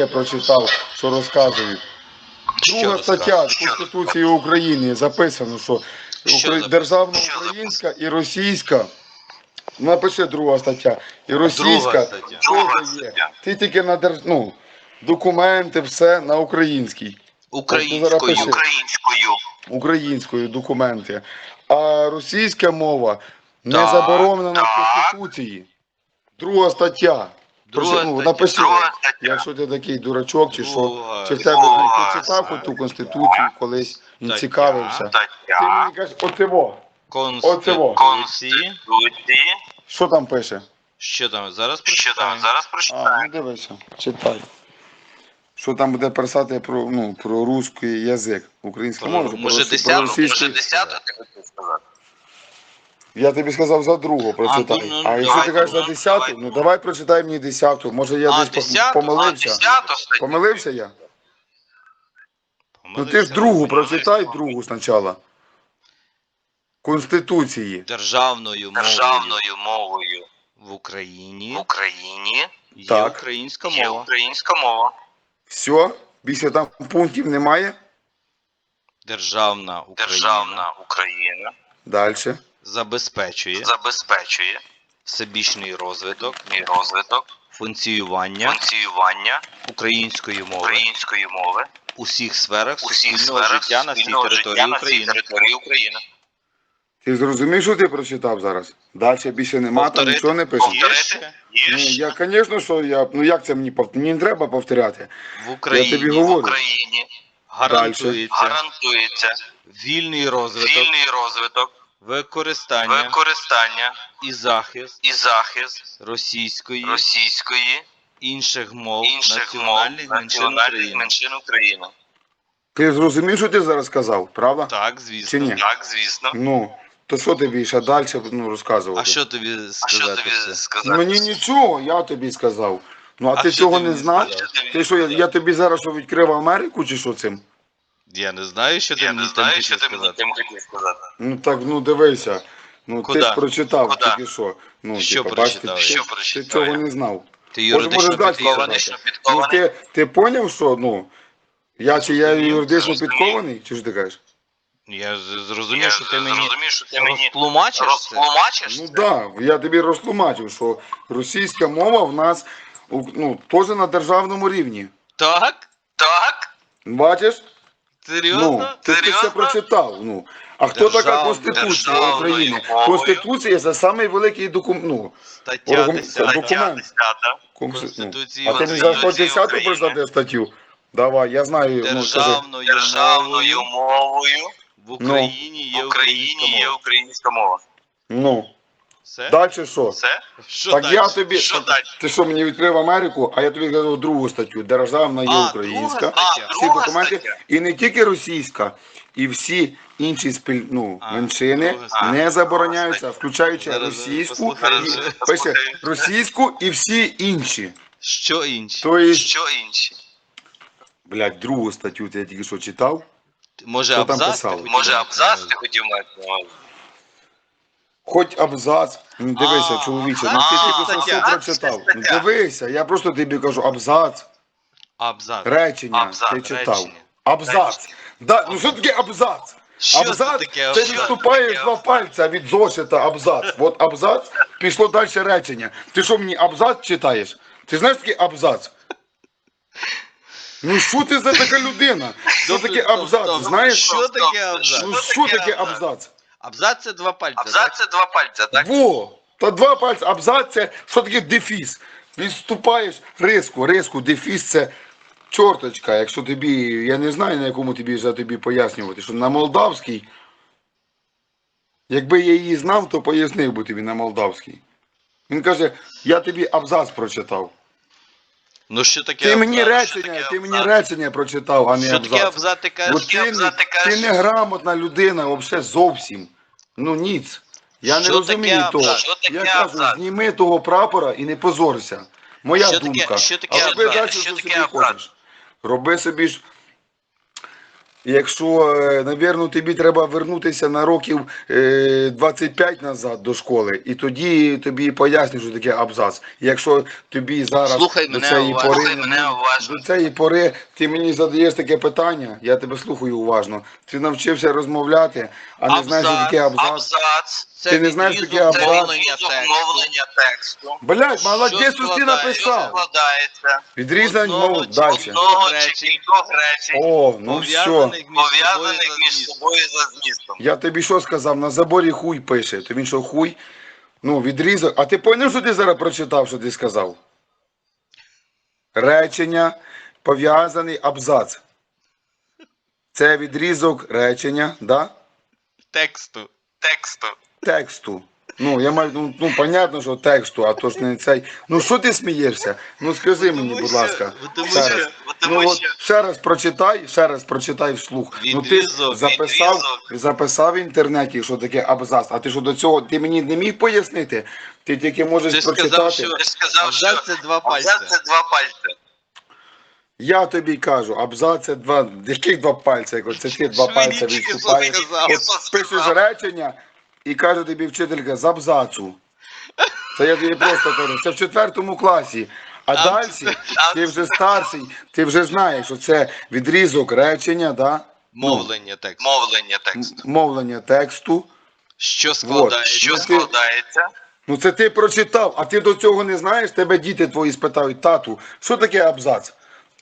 таке прочитав, що розказують. Друга Що стаття? Конституції України записано, що Що державна Що українська і російська. Напиши друга стаття. І російська Друга стаття. Ти тільки на держ... ну, документи, все на українській. Українською. Українською. Українською. Документи. А російська мова не Так, заборонена в. Конституції. Друга стаття. Друга ну, напиши, якщо ти такий дурачок, чи що, чи в тебе ти читав ту конституцію колись і цікавився. Ти мені кажеш, оцево. Конституції. Що там пише? Що там? Зараз Що там? Зараз А, прочитаю. ну дивися, читай. Що там буде писати про, ну, про русський язик, українська Про- мова, може, про, про російський. Може, десяту ти хотів сказати? Я тобі сказав за другу прочитай. ну, ну, А, якщо давай, ти кажеш за ну, десяту, давай. ну давай прочитай мені десяту. Може я А, десь десяту? помилився. А, Десяту статтю. Помилився я? Ну ти ж другу прочитай другу спочатку. Конституції. Державною мовою Державною мовою в Україні в Україні є Так. українська є мова. українська мова. Все? Більше там пунктів немає? Державна Україна Державна Україна Далі. Забезпечує забезпечує всебічний розвиток, мій розвиток, функціювання функціювання української мови української мови у всіх сферах у всіх суспільного сферах життя на суспільного життя території на України. території України. Ти зрозумів, що ти прочитав зараз? Далі більше нема, там Повторити? нічого не пише. Повторити? Є ще Ну, я, звісно, що я. Ну як це мені повторяти? Мені не треба повторяти. в Україні тобі в говорю. Україні гарантується гарантується вільний розвиток, вільний розвиток, використання використання і захист і захист російської російської інших мов інших мов національних меншин національних України. меншин України. Ти зрозумів, що ти зараз сказав, правда? Так, звісно. Чи ні? Так, звісно. Ну, то що тобі ще далі ну, розказувати? А що тобі А що сказати? тобі сказати? Мені нічого, я тобі сказав. Ну а, А ти цього не знав? Ти що, я, я тобі зараз що відкрив Америку чи що цим? Я не знаю, що ти Я мені не там знаю, хотів що ти мені сказати. тим хотів сказати. Ну так, ну дивися. Ну Куда? ти ж прочитав Куда? тільки що. Ну, Що типа, прочитав бачиш, ти. Що ти прочитав цього не знав. Ти Може, можеш юридично підкований? Ну підкований. ти, ти поняв, що ну. Я чи я Зрозумів, юридично зрозумів. підкований, чи що ти кажеш? Я з- зрозумів, що ти мені зрозумів, що ти мені розтлумачиш це. розтлумачиш Ну це? так, да, я тобі розтлумачив, що російська мова в нас у- ну, теж на державному рівні. Так? Так? Бачиш? Серйозно? Ну, ти ти все прочитав. Ну. А хто така Конституція України? мовою. Конституція це самий великий документ. Ну, Стаття Оргум- 10 документ. Стаття 10 конс- ну. А ти мені України. зараз хоч 10 прочитати статтю? Давай, я знаю. Ну, державною державною мовою в Україні є в Україні є українська мова. ну. Все? Далі що? Все? Що так далі? я тобі. Що далі? Ти що мені відкрив Америку, а я тобі казав другу статтю. Державна є А, українська. друга стаття. всі друга документи, стаття. і не тільки російська, і всі інші спіль... ну, А, меншини друга стаття. не забороняються, включаючи Зараз російську, послухаємо. і, Зараз пише російську і всі інші. Що інші? Тобто, Що інші? блядь, другу статтю ти я тільки що читав. Може Що там абзац? Може абзац ти хотів мати на увазі? Хоч абзац, ну дивися, А, чоловіче, ну абзац ти це тільки що стаття. прочитав. Ну Стаття. дивися, я просто тобі кажу абзац, Абзац. речення Абзац, ти читав. речення. Абзац. Да, ну що таке абзац? Що це абзац, таке ти абзац? відступаєш два пальця від зошита абзац. От абзац, пішло далі речення. Ти що мені абзац читаєш? Ти знаєш таке абзац? Ну що ти за така людина? Що таке стоп, абзац? стоп. Знаєш? Що таке абзац? Ну Що що таке абзац? Абзац? Це два пальця. Абзац це два пальця, так? Во! Та два пальці, абзац це що таке дефіс? Відступаєш риску, риску, дефіс це чорточка. Якщо тобі, я не знаю на якому тобі за тобі пояснювати, що на молдавській, якби я її знав, то пояснив би тобі на молдавській. Він каже, я тобі абзац прочитав. Ну що таке Ти мені абзац? речення, таке ти мені абзац? речення прочитав, а не Що таке абзац. абзац? Ти Бо кажеш, ти, абзац, ти ти кажеш? неграмотна людина, взагалі зовсім. Ну ніц. Я не Що розумію таке того. Що таке Я кажу, абзац? зніми того прапора і не позорся. Моя Що таке- думка. що таке а роби абзац? далі, Що що таке собі абзац? хочеш. Роби собі ж. Якщо, напевно, навірно, тобі треба вернутися на років е, 25 назад до школи, і тоді тобі поясню, що таке абзац. Якщо тобі зараз Слухай до мене цієї уважно. пори, Слухай мене уважно. до цієї пори ти мені задаєш таке питання, я тебе слухаю уважно. Ти навчився розмовляти, а не знаєш, що таке абзац. Абзац. Це Ти не знаєш, таке абзац? мовлення тексту. Блять, молодець, Що ти складає? написав. Складається Відрізань мов далі. одного чи речень. кількох речень, О, ну все. пов'язаних між собою пов'язаних за між собою за змістом. Я тобі що сказав? На заборі хуй пише. То він що хуй? Ну, відрізок. А ти поняв, що ти зараз прочитав, що ти сказав? Речення, пов'язаний абзац. Це відрізок речення, да? Тексту. Тексту. Тексту. Ну, я маю, ну, ну, понятно, що тексту, а то ж не цей. Ну, що ти смієшся? Ну, скажи мені, будь ласка. тому ще раз. Ну, от, ще раз прочитай, ще раз прочитай вслух. Ну, ти записав, записав в інтернеті, що таке абзац, а ти що до цього, ти мені не міг пояснити? Ти тільки можеш Ти прочитати. сказав, що ти сказав, що Абзац це два абзац пальця. це два пальці. Я тобі кажу, абзац це два, яких два пальця, як це ти два пальця? От пишеш речення і каже тобі вчителька з абзацу. Це я тобі просто кажу, це в четвертому класі. А далі ти вже старший, ти вже знаєш, що це відрізок речення, да? Мовлення тексту. Мовлення тексту. мовлення тексту. Що складається? Що Ну, ти- складається? Ну це ти прочитав, а ти до цього не знаєш, тебе діти твої спитають, тату, що таке абзац?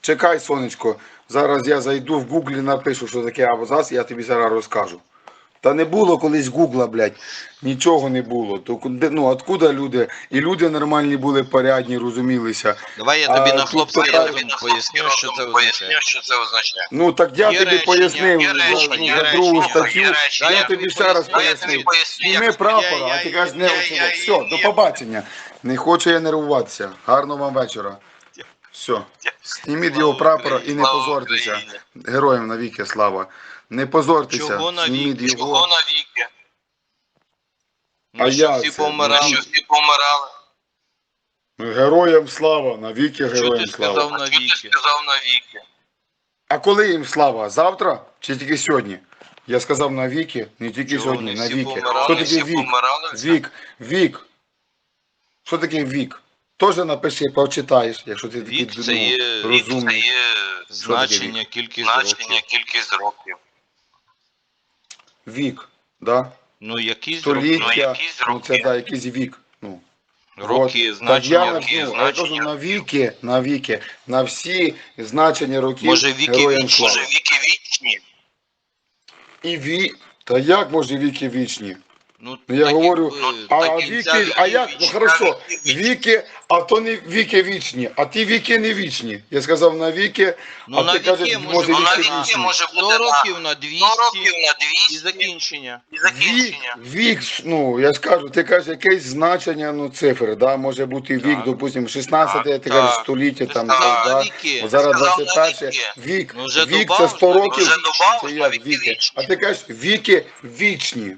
Чекай, сонечко, зараз я зайду в гуглі, напишу, що таке абзац, я тобі зараз розкажу. Та не було колись гугла, блядь, нічого не було. То куди- ну, откуда люди? І люди нормальні були, порядні, розумілися. Давай я А тобі на тут хлопський така- поясню, що це Поясню, означає. що це означає. Ну так я Є тобі речення, пояснив є за- речення, ну, за другу статтю. Я Я тобі ще раз пояснив. поясню, Зніми прапора, я- а ти кажеш не Все, я- до побачення. Не хочу я нервуватися. Гарного вам вечора. Все. Зніміть його прапора і не позортеся. Героям навіки слава. Не позортеся. Чого навіки? Чого навіки? А Ну, що як всі це? помирали. Що всі помирали? Героям слава, навіки Що героям ти слава. сказав А чого ти сказав навіки? А коли їм слава? Завтра чи тільки сьогодні? Я сказав навіки, не тільки Чого сьогодні, вони всі навіки. помирали? Що таке всі вік? помирали? Вік, вік. Що таке вік? Теж напиши, почитаєш, якщо ти такий Вік це ну, є- Вік це розумний. є Значення, кількість значення, років. кількість років. Вік, да? Ну, якісь роки. Ну, Століття, якісь ну це роки. да, якийсь вік. Ну, Роки, от. Так я значення. роки, ну, а я кажу значення. на віки, на віки, на всі значення років. Може, віки героям вічні? слава. Може, віки вічні? І ві... Та як може віки вічні? Ну, Ну, я так говорю, якби А до кінця віки, а як? Ну вічні. хорошо, віки, а то не віки вічні, а ті віки не вічні. Я сказав на віки, Ну, а на ти віки кажеш, може може Ну, на віки віки вічні. може бути 100 років на 200 100 років на і закінчення. і Вік, закінчення. вік, ну я ж кажу, ти кажеш якесь значення, ну цифр, да? може бути вік, Так. допустимо, 16, ти Так. кажеш століття, Ти там, сказав да? на віки. От зараз Сказав на 21 віки. вік, Ну, вже вік це добав, 100 вже років, добав, це на як віки віки, вічні. а ти кажеш віки вічні.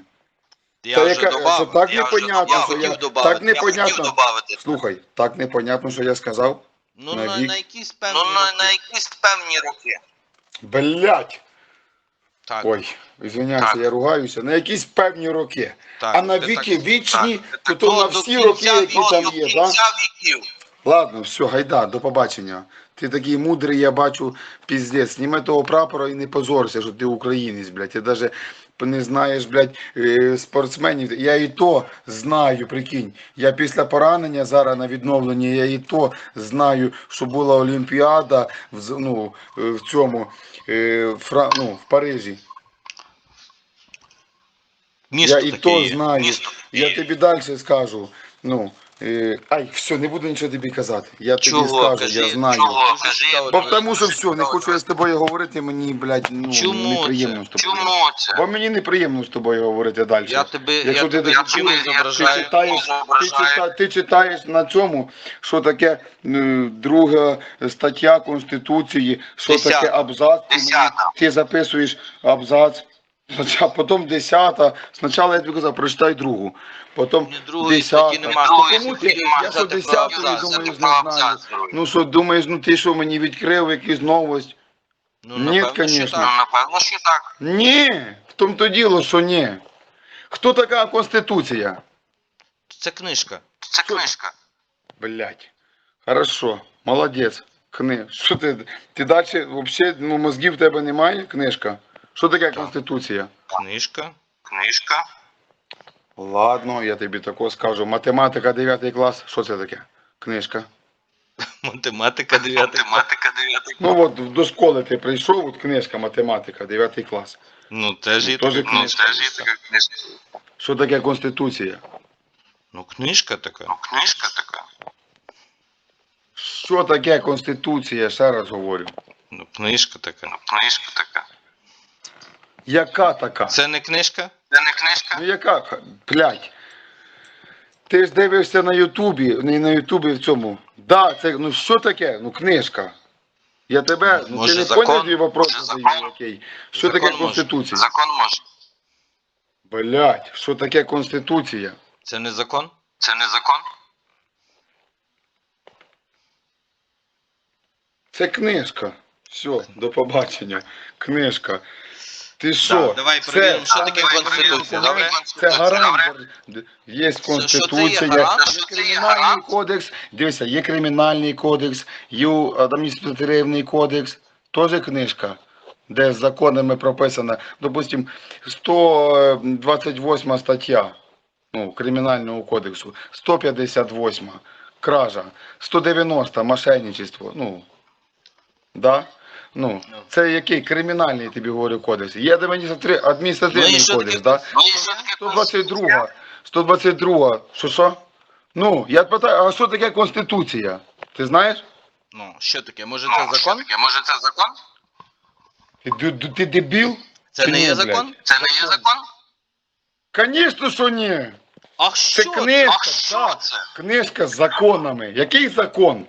Я Та вже яка, добавив. так Я вже непонятно, що я, добавити. так Я хотів непонятно, слухай, так непонятно, що я сказав. Ну, на на, вік. на якісь певні Ну, на, роки. на якісь певні роки. Блять. Так, Ой, извиняюся, Так. я ругаюся. На якісь певні роки. так. а на ти віки так- вічні, так, то, так, то до- на всі роки, які віку, там До є, кінця так? віків. Ладно, все, гайда, до побачення. Ти такий мудрий, я бачу, піздець. Зніми того прапора і не позорся, що ти українець, блядь. Ти навіть не знаєш, блядь, е, спортсменів. Я і то знаю, прикинь. Я після поранення зараз на відновленні, я і то знаю, що була Олімпіада в, ну, е, в цьому, е, в Фра, ну, в Парижі. Місто я і таке то є. знаю. Місто Я тобі далі скажу. Ну, ай, все, не буду нічого тобі казати. Я тобі Чого? скажу, Кажи, я знаю. чого? Кажи, Бо тому що все, не хочу я з тобою говорити, мені, блядь, ну, Чому неприємно це? з тобою. Чому це? Бо мені неприємно з тобою говорити далі. Я тебе, я Якщо ти тебе так чим ти Ти читаєш, ти, чита, ти читаєш на цьому, що таке е, друга стаття Конституції, що Десята. таке абзац. Ти, мені- Десята. ти записуєш абзац, потім десята. Спочатку я тобі казав, прочитай другу, потім десята. Кому ти? нема. Я що десяту, абзац. думаєш, не знаю. абзац. Ну що, думаєш, ну ти що мені відкрив якусь новость? Ну, Ні, конечно. Ну, напевно, що так. Ні, в тому то діло, що ні. Хто така Конституція? Це книжка. Це книжка. Блять. Хорошо, молодець. Кни. Що ти? Ти далі взагалі ну, мозгів в тебе немає? Книжка. Що таке Конституція? Книжка. Книжка. Ладно, я тобі тако скажу. Математика 9 клас. Що це таке? Книжка. Математика 9 клас. Математика 9 Ну от до школи ти прийшов, от книжка математика, 9 клас. Ну, теж є така Ну, книжка. теж є така книжка. Що таке Конституція? Ну, книжка така. Ну, книжка така. Що таке Конституція? Ще раз говорю. Ну, книжка така. Ну, книжка така. Яка така? Це не книжка? Це не книжка? Ну яка? Блять. Ти ж дивишся на Ютубі, не на Ютубі в цьому. Да, це ну що таке? Ну книжка. Я тебе, ну Може, ти не закон? поняв твій вопрос Може, задаю, закон? окей. Що Закон таке може. Конституція? Закон може. Блять, що таке Конституція? Це не закон? Це не закон? Це книжка. Все, до побачення. Книжка. Ти що? Да, давай перевіримо, що таке Конституція, добре? Це гарант. Є Конституція, є є кримінальний кодекс. Дивися, є кримінальний кодекс, є адміністративний кодекс, теж книжка, де з законами прописано, допустим, 128 стаття ну, Кримінального кодексу, 158 кража, 190 мошенничество, ну, да? Ну, Ну. це який кримінальний тобі говорю кодекс. Є адміністративний, Ну, адміністративний і що кодекс, таке да? Ну, і що таке 122. 122. Що що? Ну, я питаю, а що таке Конституція? Ти знаєш? Ну, що таке? Може Ну, це що закон? таке? Може це закон? Ти, ду- ти дебіл? Це не Ні, є блядь. закон? Це не є закон? Звісно, що ні. Ах, Це книжка, А що так. це? Книжка з законами. Який закон?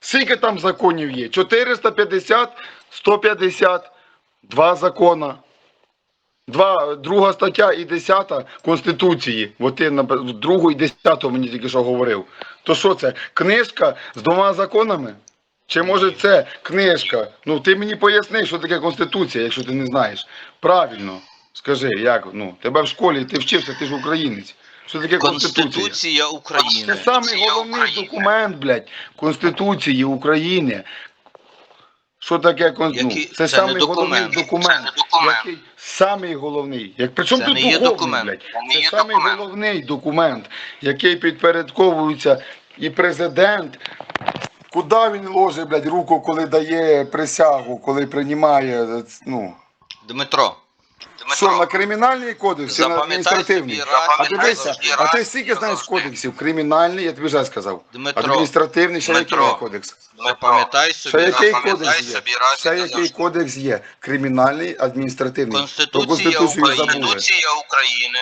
Скільки там законів є? 450, 150, два закона. Два, друга стаття і десята Конституції. От ти на другу і десяту мені тільки що говорив. То що це? Книжка з двома законами? Чи може це книжка? Ну ти мені поясни, що таке Конституція, якщо ти не знаєш. Правильно. Скажи, як? Ну, тебе в школі, ти вчився, ти ж українець. Що таке Конституція? Конституція України. Це самий головний України. документ, блядь, Конституції України. Що таке Конституція? Який- це, це не самий головний документ. документ. Це не документ. Який самий головний. Як причому Це тут духовний, документ. блядь? Це не Це самий документ. головний документ, який підпорядковується і президент. Куди він ложить, блядь, руку, коли дає присягу, коли приймає, ну, Дмитро, що, на кримінальний кодекс на адміністративний? А раз, дивися, а ти раз, скільки знаєш кодексів? Кримінальний, я тобі вже сказав. Дмитро. Адміністративний, ще який Дмитро. є кодекс? запам'ятай Ще який кодекс є? собі раз Ще який кодекс є? Кримінальний, адміністративний. Про Конституція Конституцію України. забули. Конституція України.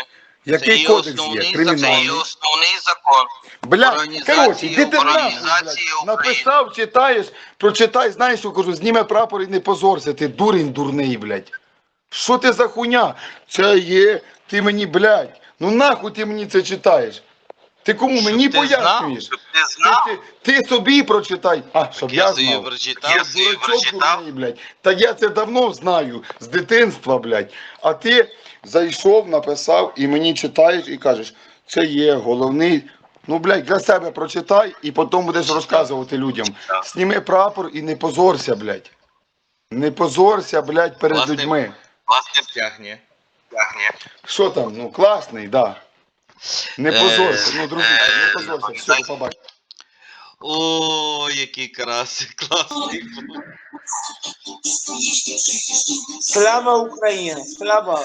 Який є кодекс основний є? закон. Це Кримінальний. є основний закон. Бля, Організації коротше, іди ти нахуй, Організації блядь. України. Написав, читаєш, прочитай, знаєш, що кажу, зніме прапор і не позорся, ти дурень дурний, блядь. Що ти за хуйня? Це є, ти мені, блядь, ну нахуй ти мені це читаєш? Ти кому Щоб мені ти пояснюєш? Щоб ти Ти, знав, ти, ти собі прочитай. А, щоб Я знав. прочитав. Я прочитав. дурний, блядь. Та я це давно знаю, з дитинства, блядь. А ти зайшов, написав і мені читаєш і кажеш, це є головний. Ну, блядь, для себе прочитай і потім будеш розказувати людям. Сніми прапор і не позорся, блядь. Не позорся, блядь, перед Власне, людьми. Власне, Тягне. тягне. Що там? Ну, класний, да. Не Е, позорся, ну, друзі, е, не позорся, все, до побачення. О, який красивий, класний. Слава Україні! Слава!